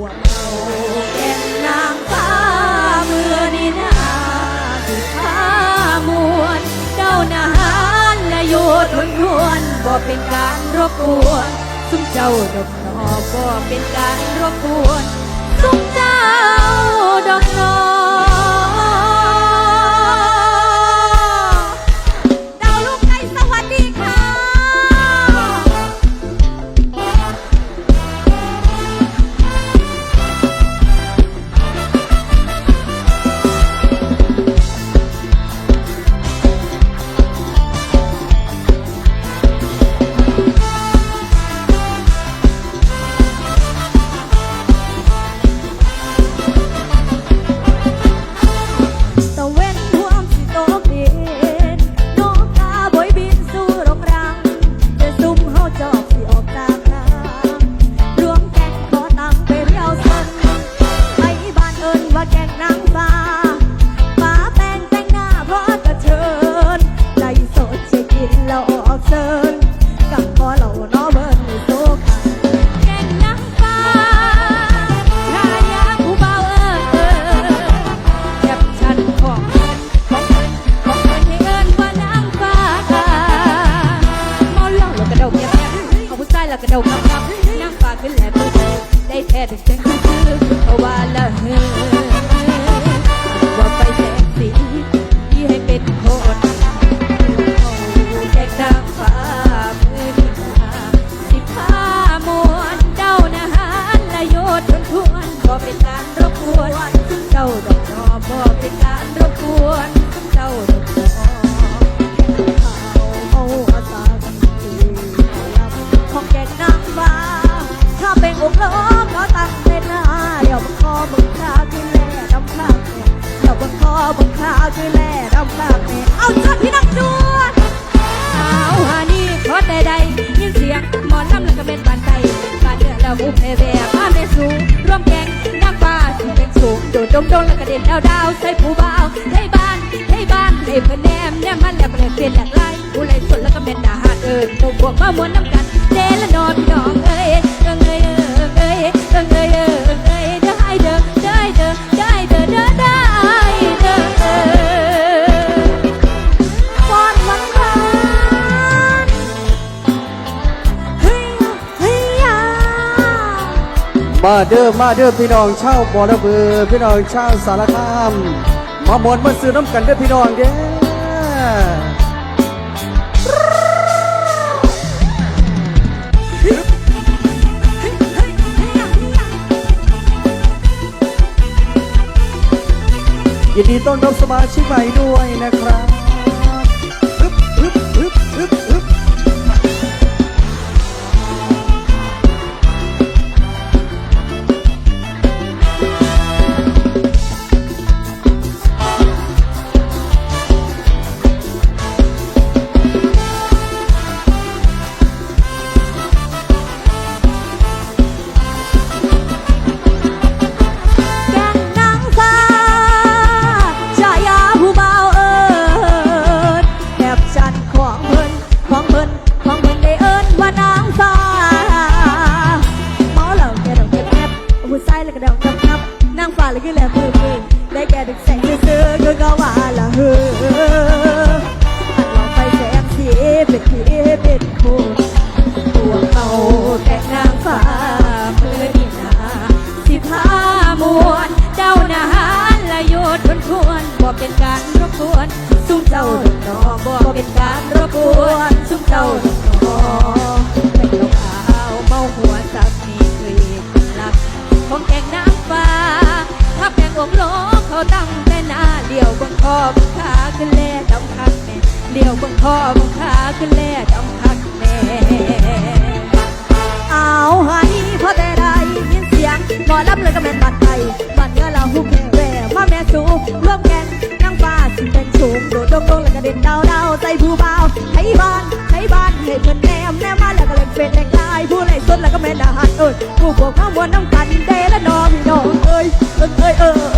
วกเราเป็นนางฟ้าเมื่อนี้นาสิพามวลเจ้านาหารและโยธทนทวนบ่เป็นการรบกวนซุ้มเจ้าดอกนอบ่เป็นการรบกวนซุ้มเจ้าดอกนอ ผู้ช บังคอบังคาขึ้นแล่ดำคาเอาจดพี่นักจวดเอาหานี่ขอแต่ใดยินเสียงหมอนลำแล้วก็เป็นบานไตบานเดือดแล้วหุบแผ่แผ่มาแม่สูร่วมแกงนางฟ้าที่เป็นสูงโดดดงดงแล้วก็เด่นดาวดาวใส่ผู้บ่าวให้บ้านให้บ้านให้เพิ่นแนมแนมมันแล้วก็เลยเปลี่ยนหลากหลายผู้ไล่สนแล้วก็เป็นทหารเอิญตัวบวกมามวนน้ำกัน มาเด้อมาเด้อพี่น้องชาวบ่อระเบือพี่น้องชาวสารคาม มามวนมาซื้อน้ำกันเด้อพี่น้องเด้อยินดีต้อนรับสมาชิกใหม่ด้วยนะครับ ผู้ชายแล้วก็ดอกงับงับนางฟ้าเลยก็แหลมมือมือได้แก่ดึกแสงซื้อก็ก็ว่าละเฮ้อลองไปแสงสีเป็นผีเป็นคนตัวเขาแต่นางฟ้าเมื่อนีนาสิพามวลเจ้านาหารและโยธทนทวนบ่เป็นการรบกวน ซุ่มเจ้าดอกนอบ่เป็นการรบกวนซุ่มเจ้า เขาตั้งแต่หน้าเลี้ยวบังคอบังขาขึ้นแล่ดำคักแม่เลี้ยวบังคอบังขาขึ้นแล่ดำคักแม่เอาให้พอแต่ได้ยินเสียงหมอลำเลยก็แม่นบัดไทยบัดเนื้อเราหุบแผ่แหวมาแม่สูร่วมแกงนั่งฟ้าสิเป็นสูงโดดดงดงแล้วก็เด่นดาวดาวใจผู้เบาให้บ้านให้บ้านให้เพิ่นแนมแนมมาแล้วก็เล่นเป็นแรงกายผู้ไล่สดแล้วก็แม่นอาหารเอ้ยผู้พวกข้ามวนน้ำกันเดและนอพี่น้องเอ้ยเอิงเอ้ยเอ้ยเอ้ย